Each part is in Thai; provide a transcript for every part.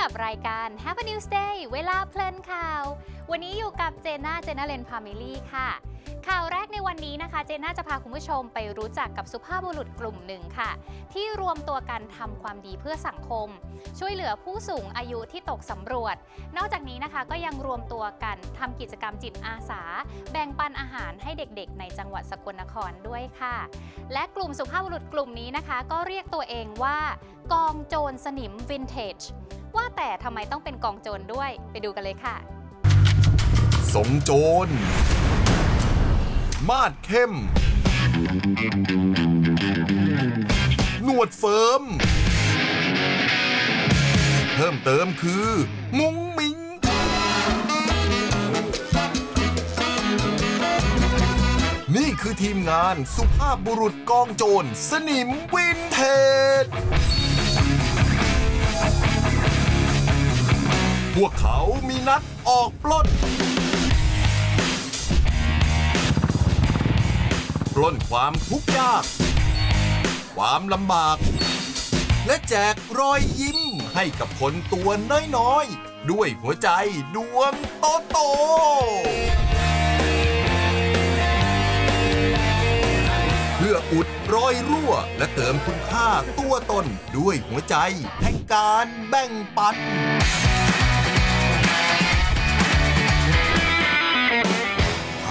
กับรายการ Have a News Day เวลาเพลินข่าว วันนี้อยู่กับเจน่าเจน่าเลนพามิลี่ค่ะ ข่าวแรกในวันนี้นะคะ เจน่าจะพาคุณผู้ชมไปรู้จักกับสุภาพบุรุษกลุ่มหนึ่งค่ะ ที่รวมตัวกันทำความดีเพื่อสังคม ช่วยเหลือผู้สูงอายุที่ตกสำรวจ นอกจากนี้นะคะก็ยังรวมตัวกันทำกิจกรรมจิตอาสา แบ่งปันอาหารให้เด็กๆ ในจังหวัดสกลนครด้วยค่ะ และกลุ่มสุภาพบุรุษกลุ่มนี้นะคะ ก็เรียกตัวเองว่ากองโจรสนิมวินเทจ ว่าแต่ทำไมต้องเป็นกองโจรด้วย ไปดูกันเลยค่ะ สมโจร มาดเข้ม หนวดเฟิร์ม เพิ่มเติมคือ มุ้งมิงนี่คือทีมงานสุภาพบุรุษกองโจร สนิมวินเทจ วกเขามีนัดออกปล้น ปล้นความทุกข์ยาก ความลำบาก และแจกรอยยิ้มให้กับคนตัวน้อยๆ ด้วยหัวใจดวงโตโตๆเพื่ออุดรอยรั่ว และเติมคุณค่าตัวตนด้วยหัวใจแห่งการแบ่งปัน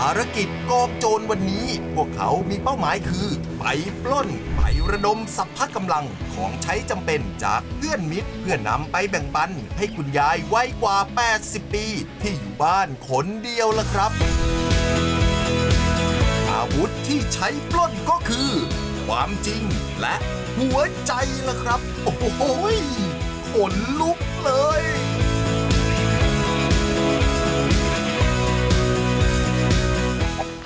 ภารกิจกองโจรวันนี้ พวกเขามีเป้าหมายคือ ไปปล้น ไประดมสัพพะกำลังของใช้จำเป็นจากเพื่อนมิตร เพื่อนำไปแบ่งปัน ให้คุณยายวัยกว่า 80 ปี ที่อยู่บ้านคนเดียวละครับ อาวุธที่ใช้ปล้นก็คือ ความจริงและหัวใจละครับ โอ้โหขนลุกเลย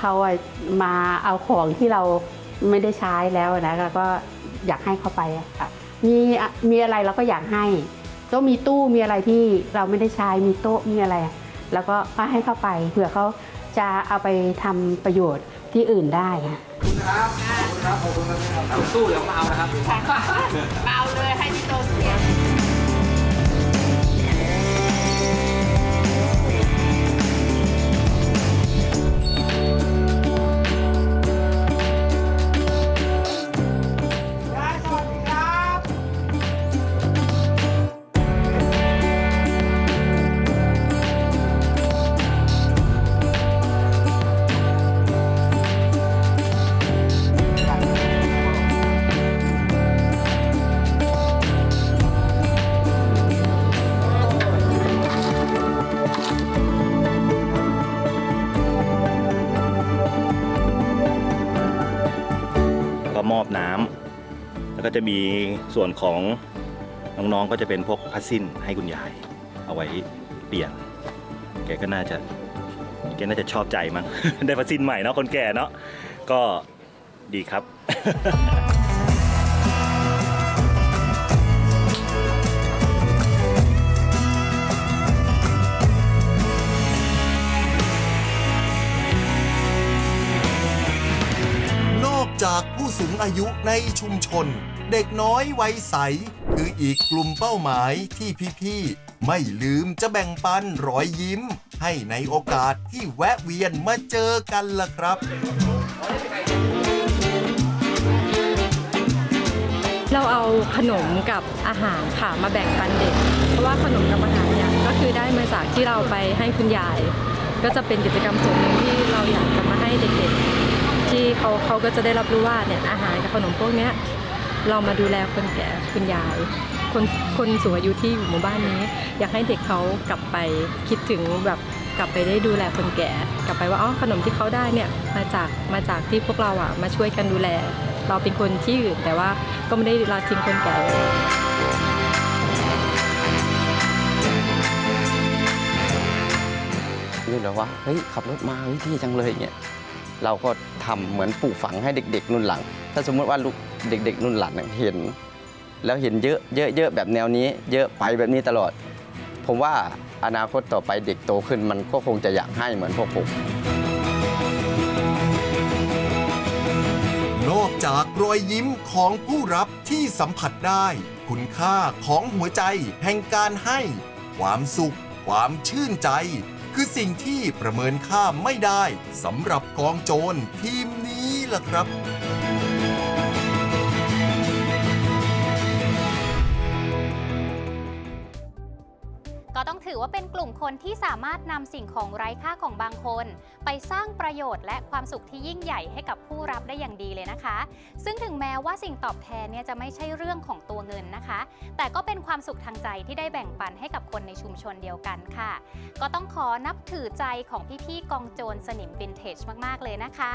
เขาอะมาเอาของที่เราไม่ได้ใช้แล้วนะแล้วก็อยากให้เขาไปอะค่ะมีอะมีอะไรเราก็อยากให้ก็มีตู้มีอะไรที่เราไม่ได้ใช้มีโต๊ะมีอะไร แล้วก็ก็ให้เขาไปเผื่อเขาจะเอาไปทำประโยชน์ที่อื่นได้ค่ะสู้เดี๋ยวมาเอานะครับเอาเลยให้พี่โตเสีย จะมีส่วนของน้องๆก็จะเป็นพวกผ้าสิ้นให้คุณยาย เอาไว้เปลี่ยน แกก็น่าจะแกน่าจะชอบใจมั้ง ได้ผ้าสิ้นใหม่เนาะคนแก่เนาะก็ดีครับ นอกจากผู้สูงอายุในชุมชน เด็กน้อยวัยใส คืออีกกลุ่มเป้าหมายที่พี่ๆไม่ลืมจะแบ่งปันรอยยิ้ม ให้ในโอกาสที่แวะเวียนมาเจอกันล่ะครับ เราเอาขนมกับอาหารค่ะมาแบ่งปันเด็ก เพราะว่าขนมกับอาหารเนี่ยก็คือได้มาจากที่เราไปให้คุณยาย ก็จะเป็นกิจกรรมส่วนหนึ่งที่เราอยากจะมาให้เด็กๆ ที่เขาเขาก็จะได้รับรู้ว่าเนี่ยอาหารกับขนมพวกเนี้ย เรามาดูแลคนแก่คุณยายคนคนสูงอายุที่อยู่หมู่บ้านนี้ อยากให้เด็กเขากลับไปคิดถึงแบบกลับไปได้ดูแลคนแก่ กลับไปว่าอ๋อขนมที่เขาได้เนี่ยมาจากมาจากที่พวกเราอะมาช่วยกันดูแล เราเป็นคนที่อื่นแต่ว่าก็ไม่ได้ละทิ้งคนแก่เลยนี่แบบว่าเฮ้ยขับรถมาเฮ้ยที่จังเลยเงี้ย เราก็ทำเหมือนปลูกฝังให้เด็ก ๆ รุ่นหลัง ถ้าสมมติว่าลูกเด็ก ๆ รุ่นหลังเห็น แล้วเห็นเยอะเยอะเยอะแบบแนวนี้ เยอะไปแบบนี้ตลอด ผมว่าอนาคตต่อไปเด็กโตขึ้นมันก็คงจะอยากให้เหมือนพวกผมนอกจากรอยยิ้มของผู้รับที่สัมผัสได้ คุณค่าของหัวใจแห่งการให้ ความสุข ความชื่นใจ คือสิ่งที่ประเมินค่าไม่ได้สำหรับกองโจรทีมนี้ล่ะครับ ต้องถือว่าเป็นกลุ่มคนที่สามารถนำสิ่งของไร้ค่าของบางคน ไปสร้างประโยชน์และความสุขที่ยิ่งใหญ่ให้กับผู้รับได้อย่างดีเลยนะคะ ซึ่งถึงแม้ว่าสิ่งตอบแทนเนี่ยจะไม่ใช่เรื่องของตัวเงินนะคะ แต่ก็เป็นความสุขทางใจที่ได้แบ่งปันให้กับคนในชุมชนเดียวกันค่ะ ก็ต้องขอนับถือใจของพี่ๆกองโจรสนิมวินเทจมากๆเลยนะคะ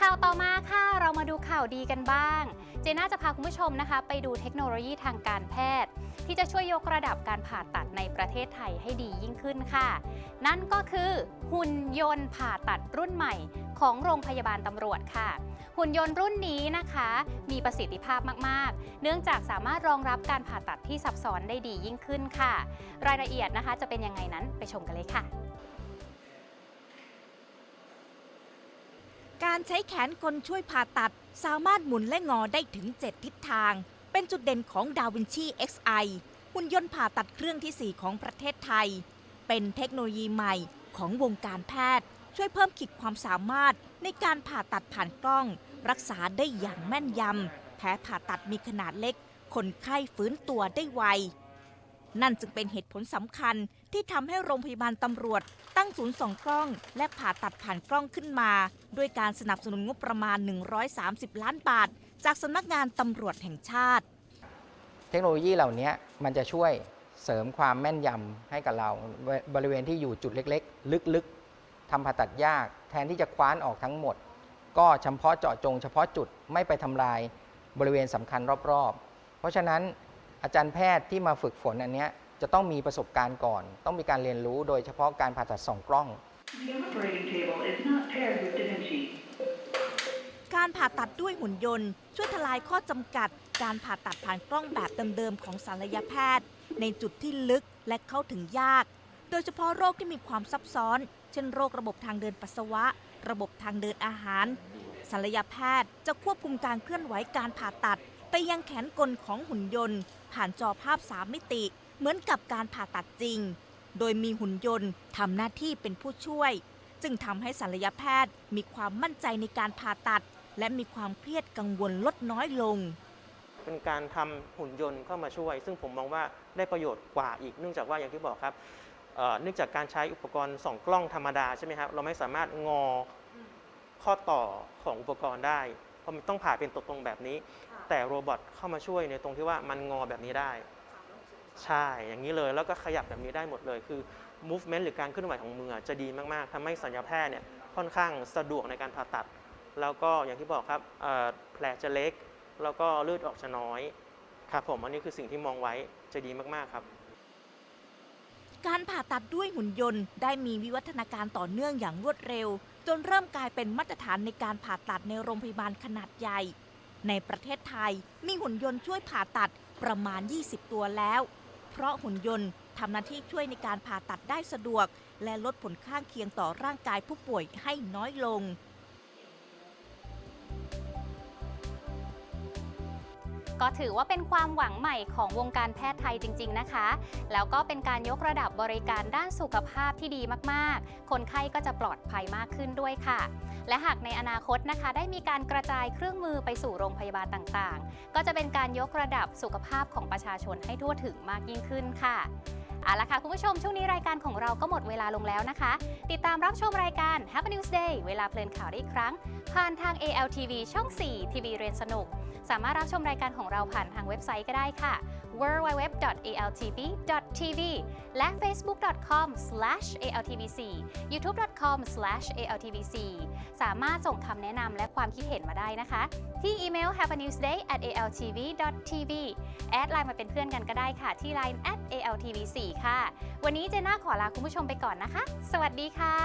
ข่าวต่อมาค่ะ เรามาดูข่าวดีกันบ้าง เจน่าจะพาคุณผู้ชมนะคะ ไปดูเทคโนโลยีทางการแพทย์ ที่จะช่วยยกระดับการผ่าตัดในประเทศไทยให้ดียิ่งขึ้นค่ะ นั่นก็คือหุ่นยนต์ผ่าตัดรุ่นใหม่ของโรงพยาบาลตำรวจค่ะ หุ่นยนต์รุ่นนี้นะคะ มีประสิทธิภาพมาก ๆ เนื่องจากสามารถรองรับการผ่าตัดที่ซับซ้อนได้ดียิ่งขึ้นค่ะ รายละเอียดนะคะจะเป็นยังไงนั้นไปชมกันเลยค่ะ การใช้แขนกลช่วยผ่าตัด สามารถหมุนและงอได้ถึง 7 ทิศทาง เป็นจุดเด่นของดาวินชี XI หุ่นยนต์ผ่าตัดเครื่องที่ 4 ของประเทศไทย เป็นเทคโนโลยีใหม่ของวงการแพทย์ ช่วยเพิ่มขีดความสามารถในการผ่าตัดผ่านกล้อง รักษาได้อย่างแม่นยำแผลผ่าตัดมีขนาดเล็ก คนไข้ฟื้นตัวได้ไว นั่นจึงเป็นเหตุผลสำคัญที่ทำให้โรงพยาบาลตำรวจ ตั้งศูนย์ส่องกล้อง และผ่าตัดผ่านกล้องขึ้นมา ด้วยการสนับสนุนงบประมาณ 130 ล้านบาท จากสำนักงานตำรวจแห่งชาติ เทคโนโลยีเหล่านี้มันจะช่วยเสริมความแม่นยำให้กับเรา บริเวณที่อยู่จุดเล็ก ๆ ลึกๆทำผ่าตัดยาก แทนที่จะคว้านออกทั้งหมด ก็เฉพาะเจาะจง เฉพาะจุดไม่ไปทำลายบริเวณสำคัญรอบๆ เพราะฉะนั้น อาจารย์แพทย์ที่มาฝึกฝนอันเนี้ยจะต้องมีประสบการณ์ก่อน ต้องมีการเรียนรู้โดยเฉพาะการผ่าตัดสองกล้อง The operating table is not paired with Da Vinci. การผ่าตัดด้วยหุ่นยนต์ ช่วยทลายข้อจำกัด การผ่าตัดผ่านกล้องแบบเดิมๆของศัลยแพทย์ ในจุดที่ลึกและเข้าถึงยาก โดยเฉพาะโรคที่มีความซับซ้อน เช่นโรคระบบทางเดินปัสสาวะ ระบบทางเดินอาหารศัลยแพทย์จะควบคุมการเคลื่อนไหวการผ่าตัด ไปยังแขนกลของหุ่นยนต์ ผ่านจอภาพ3มิติ เหมือนกับการผ่าตัดจริง โดยมีหุ่นยนต์ทำหน้าที่เป็นผู้ช่วย จึงทำให้ศัลยแพทย์มีความมั่นใจในการผ่าตัด และมีความเครียดกังวลลดน้อยลง เป็นการทำหุ่นยนต์เข้ามาช่วย ซึ่งผมมองว่าได้ประโยชน์กว่าอีกเนื่องจากว่าอย่างที่บอกครับเอ่อเนื่องจากการใช้อุปกรณ์สองกล้องธรรมดาใช่ไหมครับเราไม่สามารถงอข้อต่อของอุปกรณ์ได้ เพราะมันต้องผ่าเป็นตัวตรงแบบนี้ แต่โรบอทเข้ามาช่วยในตรงที่ว่ามันงอแบบนี้ได้ ใช่ อย่างนี้เลยแล้วก็ขยับแบบนี้ได้หมดเลย คือ movement หรือการเคลื่อนไหวของมือจะดีมาก ๆทำให้สัญญาแพทย์เนี่ยค่อนข้างสะดวกในการผ่าตัด แล้วก็อย่างที่บอกครับเอ่อแผลจะเล็ก แล้วก็เลือดออกจะน้อยครับผมอันนี้คือสิ่งที่มองไว้จะดีมาก ๆ ครับการผ่าตัดด้วยหุ่นยนต์ได้มีวิวัฒนาการต่อเนื่องอย่างรวดเร็ว จนเริ่มกลายเป็นมาตรฐานในการผ่าตัดในโรงพยาบาลขนาดใหญ่ ในประเทศไทยมีหุ่นยนต์ช่วยผ่าตัดประมาณ 20 ตัวแล้ว เพราะหุ่นยนต์ทำหน้าที่ช่วยในการผ่าตัดได้สะดวก และลดผลข้างเคียงต่อร่างกายผู้ป่วยให้น้อยลง ก็ถือว่าเป็นความหวังใหม่ของวงการแพทย์ไทยจริง ๆนะคะ แล้วก็เป็นการยกระดับบริการด้านสุขภาพที่ดีมากๆ คนไข้ก็จะปลอดภัยมากขึ้นด้วยค่ะ และหากในอนาคตนะคะ ได้มีการกระจายเครื่องมือไปสู่โรงพยาบาลต่างๆ ก็จะเป็นการยกระดับสุขภาพของประชาชนให้ทั่วถึงมากยิ่งขึ้นค่ะ เอาละค่ะคุณผู้ชมช่วงนี้รายการของเราก็หมดเวลาลงแล้วนะคะ ติดตามรับชมรายการ Happy News Day เวลาเพลินข่าวได้อีกครั้ง ผ่านทาง ALTV ช่อง 4 ทีวีเรียนสนุก สามารถรับชมรายการของเราผ่านทางเว็บไซต์ก็ได้ค่ะ www.altv.tv และ facebook.com/altvc youtube.com/altvc สามารถส่งคำแนะนำและความคิดเห็นมาได้นะคะ ที่อีเมล happynewsday@altv.tv แอดไลน์มาเป็นเพื่อนกันก็ได้ค่ะ ที่ line @altvc ค่ะ วันนี้เจน่าขอลาคุณผู้ชมไปก่อนนะคะ สวัสดีค่ะ